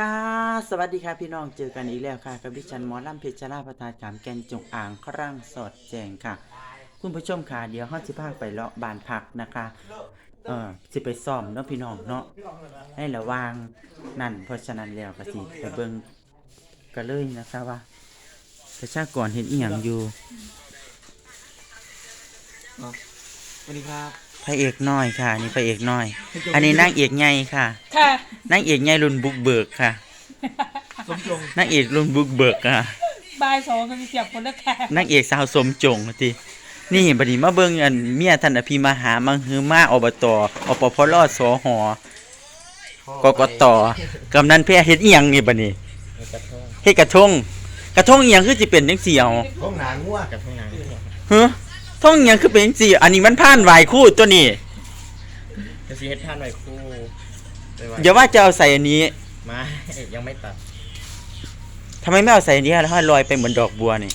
ค่ะ สวัสดีค่ะพี่น้อง เจอกันอีกแล้วค่ะ กับดิฉันหมอลำเพชรราประธานขามแกนจงอ่างครั่งสอดแจงค่ะ คุณผู้ชมค่ะเดี๋ยวห้องสิพาไปเลาะบานพักนะคะ เออสิไปซ่อมเนาะพี่น้องเนาะให้ระวังนั่นเพราะฉะนั้นแล้วก็สิไปเบิ่งกันเลยนะคะว่าประชากรเห็นอีหยังอยู่ สวัสดีครับ พระเอกน้อยค่ะ นี่พระเอกน้อย อันนี้นางเอกใหญ่ค่ะค่ะ นางเอกใหญ่รุ่นบุกเบิกค่ะสมจงนางเอกรุ่นบุกเบิกค่ะบายสองก็มีเสียบคนละค่ะนางเอกสาวสมจงตินี่บัดนี้มาเบิ่งอันเมียท่านอภิมหามังฮือมาอบตอปพลสหกกตกำนันแพ้เฮ็ดอีหยังนี่บัดนี้กระทงเฮ็ดกระทงกระทงอีหยังคือสิเป็นจังซี่เอาห้องหนางัวกระทงหนาฮะ ทงอีหยังคือเป็นจังซี่อันนี้มันผ่านไหวคู่ตัวนี้จะซีเฮ็ดท่านไว้คู่ไปไว้อย่าว่าจะเอาใส่อันนี้มายังไม่ตัดทำไมไม่เอาใส่อันนี้แล้วให้ลอยไปเหมือนดอกบัวนี่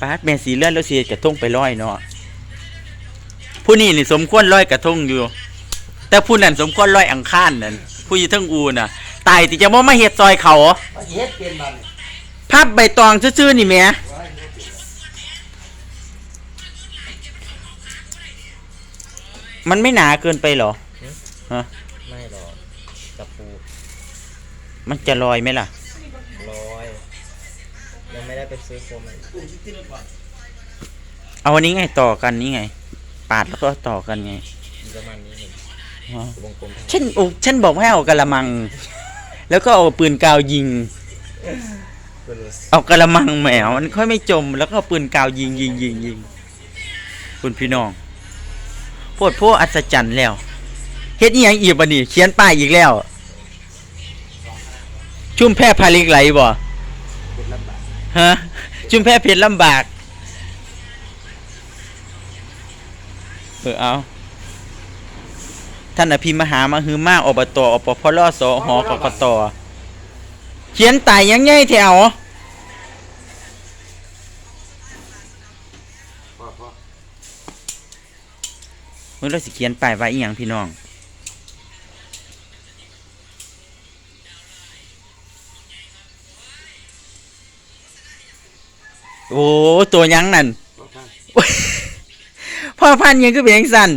ปาดแม่สีเลือดแล้วสิเฮ็ดกระทงไปลอยเนาะผู้นี้นี่สมควรลอยกระทงอยู่ แต่ผู้นั้นสมควรลอยอังคารนั่นผู้อยู่เทั้งอูน่ะ ตายที่จะบ่มาเฮ็ดซอยเขา เฮ็ดเป็นบันภาพใบตองซื่อๆนี่แหม่ มันไม่หนาเกินไปเหรอไม่หรอกตะปูมันจะลอยไหมล่ะร้อยยังไม่ได้ไปซื้อโฟมเลยเอาอันนี้ไงต่อกันนี่ไง ปาดแล้วก็ต่อกันไงมีประมาณนี้หนึ่งอ๋อวงกลมฉันโอ้ฉันบอกให้เอากระมัง แล้วก็เอาปืนกาวยิง เพื่อนรู้เอากระมังแหมวมันค่อยไม่จม แล้วก็เอาปืนกาวยิงยิงยิงยิงคุณพี่น้อง โพดโพอัศจรรย์แล้วเฮ็ดอีหยังอีกบ่นี่เขียนป้ายอีกแล้ว ชุ่มแพร่พาลิกไหลบ่ฮะชุ่มแพร่เพชรลำบากเออเอาท่านอภิมหามาฮือมาอบตอปพลสหกกตเขียนไต่ยังไงแถว เมื่อเราสิเขียนป้ายไว้อีหยังพี่น้อง โอ้ตัวหยังนั่น พ่อข้างพ่อพันธุ์ยังก็เป็นยังสั่น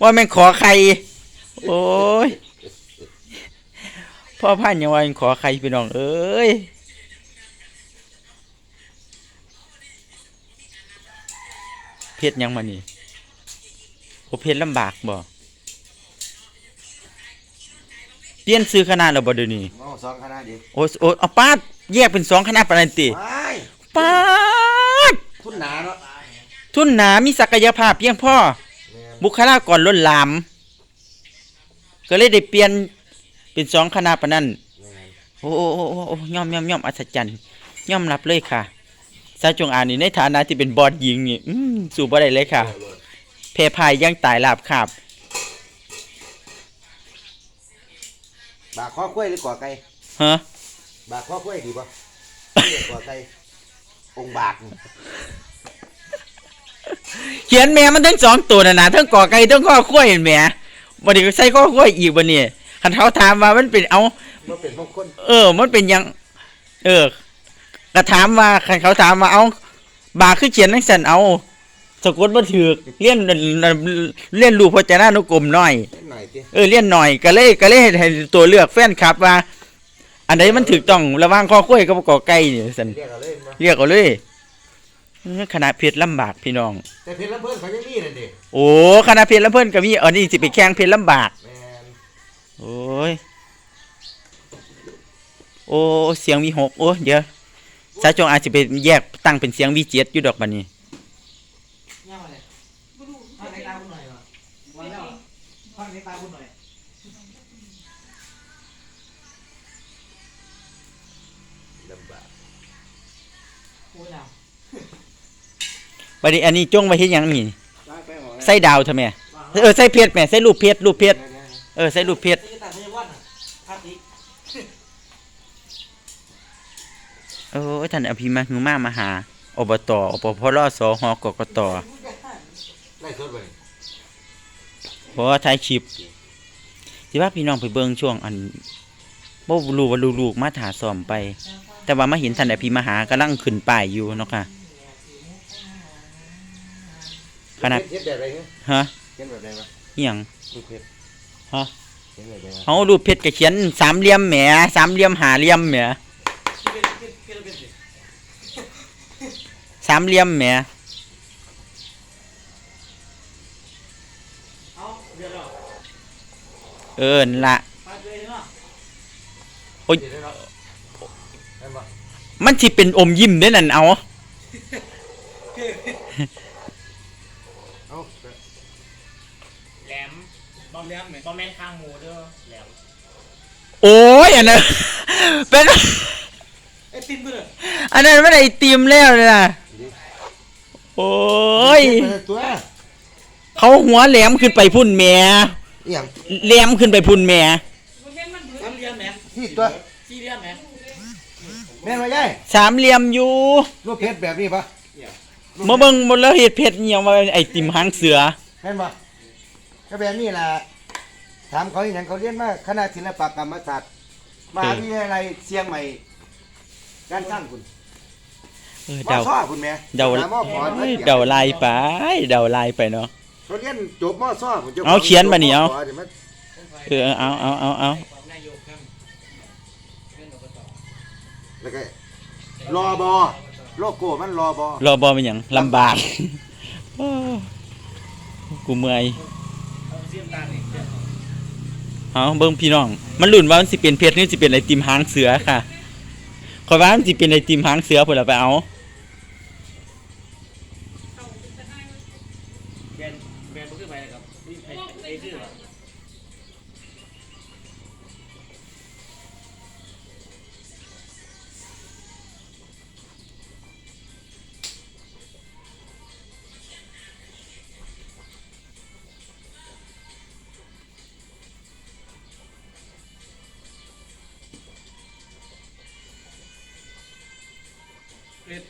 ว่าแม่งขอใคร โอ้ย พ่อพันธุ์ยังว่าแม่งขอใครพี่น้องเอ้ย เพชรยังมานี่ โอเพชรลำบากบ่เปลี่ยนซื้อคณะแล้วบ่เดี๋ยวนี้มอสองคณะดิโอ้ยโอ้ยเอาปาดแยกเป็นสองคณะปานนันติไม่ปาดทุนหนาเนาะทุนหนามีศักยภาพเพียงพอแม่นบุคลากรล้นหลาม ก็เลยได้เปลี่ยนเป็นสองคณะปะนั่นแม่นโอ้โอ้โอ้โอ้โอ้ย่อมย่อมย่อมอัศจรรย์ย่อมรับเลยค่ะสาวจงอางนี่ในฐานะที่เป็นบอดยิงนี่อืมสู่บ่ได้เลยค่ะ เพพายยังตายลาบขาบ บากข้อคุ้ยหรือกว่าไก่ฮะ บากข้อคุ้ยดีป่ะเรียกกว่าไก่องค์บากนี่เขียนแม่มันทั้งสองตัวน่ะนะทั้งกอไก่ทั้งข้อข้วยแหม่บ่ได้ใส่ข้อข้วยอีกบ่นี่คันเขาถามว่ามันเป็นเอามันเป็นมงคลเออ มันเป็นหยัง เออก็ถามว่าคันเขาถามว่าเอา บาคือเขียนนังสันเอา สะกดบ่ถูกเรียนเรียนรู้พจนานุกรมน้อยนิดหน่อยติเออเรียนหน่อยก็เลยก็เลยให้ตัวเลือกแฟนคลับว่า อันใดมันถูกต้องระหว่างข้อคุ้ยกับกอไก่นี่สันเรียกเอาเลยมาเรียกเอาเลยเออคณะเพชรลำบากพี่น้อง แต่เพชรลำเพิ่นเขายังมีเลยดิโอ้คณะเพชรลำเพิ่นก็มีอันนี้สิไปแข่งเพชรลำบาก แม่นโอ้ย โอ้เสียงวีหกโอ้เดี๋ยวสายจงอาจจะไปแยกตั้งเป็นเสียงวีเจ็ดอยู่ดอกบันนี้ โอ้ยาวบัดนี้อันนี้จงไว้เฮ็ดหยังนี่ได้ไปหมดใส่ดาวทำไมเออใส่เพชรแหม่ใส่รูปเพชรรูปเพชรเออใส่รูปเพชรนี่ตาไม่วันอะพักอีกโอ้ยท่านอภิมาหือมามาหาอบตอปพลสหกกตได้สดไปเพราะว่าท้ายคลิปสิว่าพี่น้องไปเบิ่งช่วงอันบ่รู้ว่าลูกๆมาถาซ้อมไป แต่ว่ามาเห็นท่านอภิมหากำลังขึ้นป้ายอยู่เนาะค่ะขนาดเฮ็ดแบบไรเงี้ยฮะเฮ็ดแบบไรวะอีหยังลูกเพชรฮะเฮ็ดแบบไรวะเอารูปเพชรก็เขียนสามเหลี่ยมแหมสามเหลี่ยมหาเหลี่ยมแหมเป็นเป็นเป็นเป็นสิสามเหลี่ยมแหมเอาเดี๋ยวเราเออนั่นละไปเลยเนาะโอ้ย มันสิเป็นอมยิ้มเด้อนั่นเอา เอาแหลมบอมแหลมไหมบอมแมนข้างหมูเด้อแหลมโอ้ยอันนั้นเป็นไอ้ติมเบื่ออันนั้นไม่ได้ไอติมแล้วเลยนะโอ้ยเฮ็ดไปตัวเขาหัวแหลมขึ้นไปพุ่นแหม่อีหยังแหลมขึ้นไปพุ่นแหม่สามเหลี่ยมแหมที่ตัวสี่เหลี่ยมแหม แม่นบ่ยายสามเหลี่ยมอยู่ลูกเพชรแบบนี้ปะมาเบิ่งบนแล้วเห็ดเผ็ดเหี่ยวมาไอติมหางเสือแม่นบ่ก็แบบนี้ล่ะถามเขาอีหยังเขาเรียนมาคณะศิลปกรรมศาสตร์มหาวิทยาลัยเชียงใหม่การสร้างคุณเออมอเดาซ่อคุณแม่เดาหมอขอนเอ้ยเดาลายไปเดาลายไปเนาะเขาเรียนจบมอซ่อผมจะเอาเขียนมานี่เอาจบมขดี๋ยวมันเออเอาเอาเอาเอา แล้วก็รอบอโลโก้มันรอบอรอบอเป็นหยังลำบากโอ้กูเมื่อยเอาเสียมตาลนี่เดี๋ยวเอาเบิ่งพี่น้อง มันลุ้นว่ามันสิเป็นเพชรหรือสิเป็นไอติมหางเสือค่ะขอยว่ามันสิเป็นไอติมหางเสือพุ่นล่ะไปเอาแบนแบนบ่ขึ้นไปนะครับนี่ไอ้ไอ้ชื่อเหรอ เกิด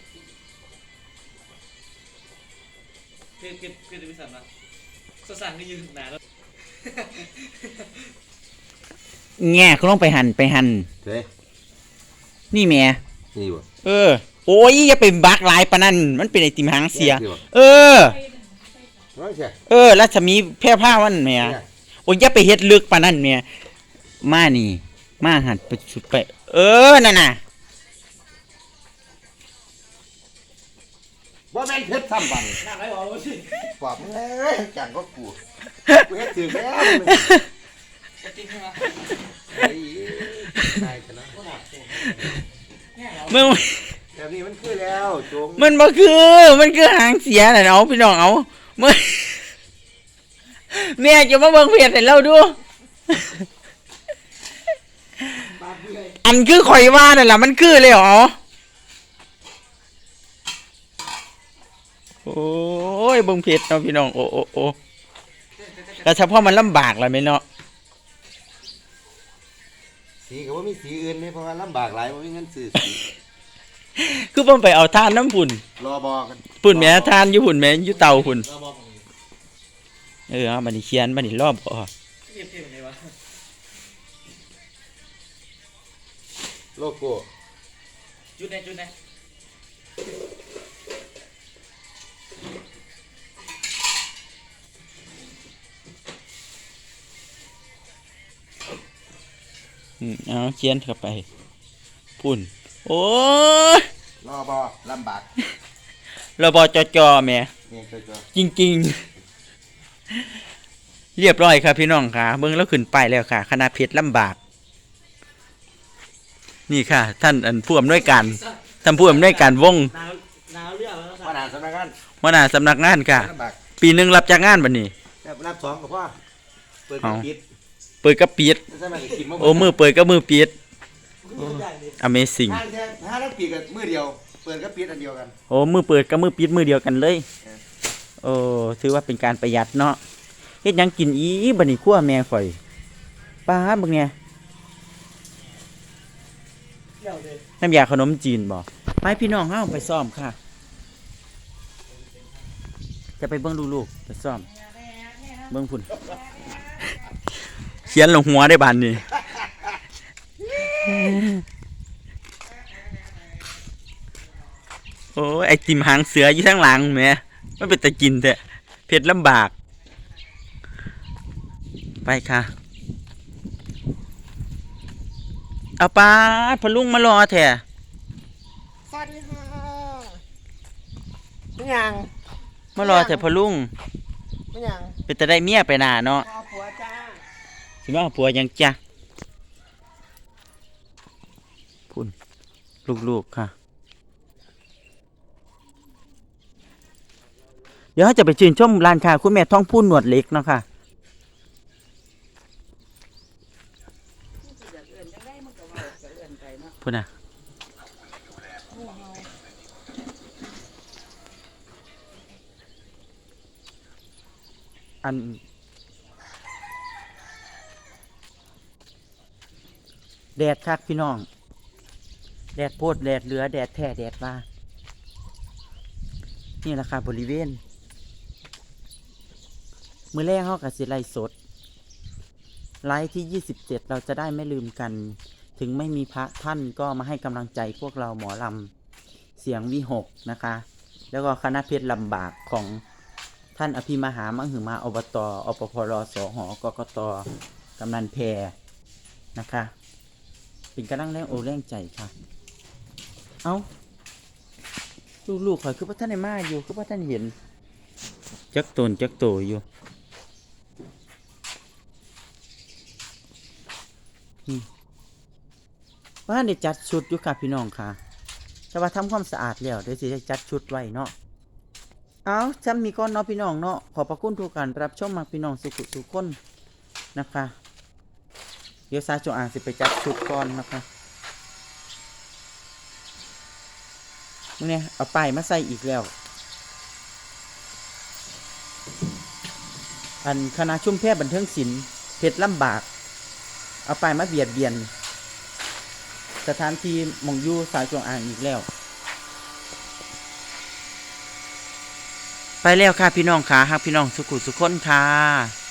เกิดเกิดเกิดวิสันนะสสั่นก็ยืนหนาแล้วแง่เขาต้องไปหันไปหันเฮ้นี่แหม่นี่บ่เออ โอ้ยอย่าไปบักหลายปานนั้นมันเป็นไอติมหางเสีย นี่บ่เออน้อยใช่เออรัศมีแพร่ผ้าวันแหม่โอ้ยอย่าไปเฮ็ดลึกปานนั้นแหม่มานี่ มาหันไปสุดไป เออนั่นน่ะ ว่าแม่นเพชรซ้ำบังหน้าไรบอกว่าสิปอบเอ้ยจังก็กูกูเฮ็ดถึงแล้วจะกินใช่ไหมไอ้นายชนะว่าหนักเนี่ยเรามึงแบบนี้มันคือแล้วจงมันบ่คือ มันคือหางเสียน่ะเอาพี่น้องเอามึงแม่จะมาเบิ่งเพจให้เราดูบาดเบื่ออันคือข่อยว่านั่นล่ะมันคือเลยเหรอ โอ้ยเบิ่งเพจเนาะพี่น้องโอ้โอ้โอ้แล้วเฉพาะมันลำบากล่ะแม่เนาะสีก็ว่ามีสีอื่นนี่เพราะว่าลำบากหลายว่ามีเงินซื้อสีคือผมไปเอาทานน้ำปุ่นรอบอกันปุ่นแม่ทานอยู่ปุ่นแม่อยู่เตาปุ่นเราบอกผมเออเอาบัดนี้เขียนบัดนี้รอบบ่เทียบเทียบไงวะโลโก้จุดไหนจุดไหน เอาเขียนเข้าไปปุ่น โอ้ยรอบอลำบากระบจจแหม่นี่คือตัวจริง ๆ เรียบร้อยครับพี่น้องค่ะเบิ่งแล้วขึ้นไปายแล้วค่ะ คณะเพชรลำบาก นี่ค่ะ ท่านอันผู้อำนวยการท่านผู้อำนวยการวงหนาวหนาวเรื่องแล้วว่าค่ะนานสำนักงานหัวหน้าสำนักงานค่ะ ลำบากปีหนึงรับจากงานบัดนี้ แต่นับสองกับพ่อเปิดเอาปิด เปิดกับปิดใช่ไหมกินโอ้มือเปิดกับมือปิดกูใหญ่เลย Amazing ห้าแค่ห้าแล้วปิดกับมือเดียว เปิดกับปิดอันเดียวกัน โอ้มือเปิดกับมือปิดมือเดียวกันเลยโอ้ถือว่าเป็นการประหยัดเนาะเฮ็ดหยังกินอีบัดนี้ครั่วแม่ข่อยป้าดบักเนี่ยเที่ยวเลยน้ำยาขนมจีนบ่ไปพี่น้องเฮาไปซ่อมค่ะ จะไปเบิ่งลูกๆไปซ่อม เบิ่งพุ่น ขียนลงหัวได้บานนี่โอ้ยไอติมหางเสืออยู่ข้างหลังแหม่มันเป็นตะกินแต่เผ็ดลำบาก ไปค่ะ เอาป้าดพะลุงมารอแท้สวัสดีค่ะเป็นยังมารอแท้พะลุงเป็นยังเป็นแต่ได้เมียไปหนาเนาะเอาผัวจ้า สิมาผัวยังจ้ะพุ่นลูกๆค่ะ เดี๋ยวเราจะไปชื่นชมร้านค้าคุณแม่ท้องพูนหนวดเล็กเนาะค่ะพุ่นน่ะอัน แดดคักพี่น้อง แดดโพดแดดเหลือ แดดแท้แดดว่า นี่แหละค่ะบริเวณ มือแรกเขากับสิไลสด ไลฟ์ที่ 27 เราจะได้ไม่ลืมกัน ถึงไม่มีพระท่านก็มาให้กำลังใจพวกเราหมอลำเสียงวิหกนะคะ แล้วก็คณะเพชรลำบากของท่านอภิมหามังหือมาอบตอปพรสหกกตกำนันแพรนะคะ เป็นกำลังแรงโอแรงใจค่ะ เอาลูกๆข่อยคือพระท่านในมาอยู่คือพระท่านเห็น จักตนจักโตอยู่อืมว่าได้จัดชุดอยู่ค่ะพี่น้องค่ะ แต่ว่าทำความสะอาดแล้วเดี๋ยวสิได้จัดชุดไว้เนาะ เอาจำมีก้อนเนาะพี่น้องเนาะ ขอบพระคุณทุกการรับชมมาพี่น้องสุขุสุขคนนะคะ ดี๋ยวซาโจอ่างสิไปจัดชุดก่อนนะคะนี่เนี่ยเอาป้ายมาใส่อีกแล้ว อันคณะชุ่มแพทย์บันเทิงศิลป์เพชรลำบาก เอาป้ายมาเบียดเบียน สถานที่มองยูสายจงอ่างอีกแล้ว ไปแล้วค่ะพี่น้องค่ะฮักพี่น้องสุขุสุขคนค่ะ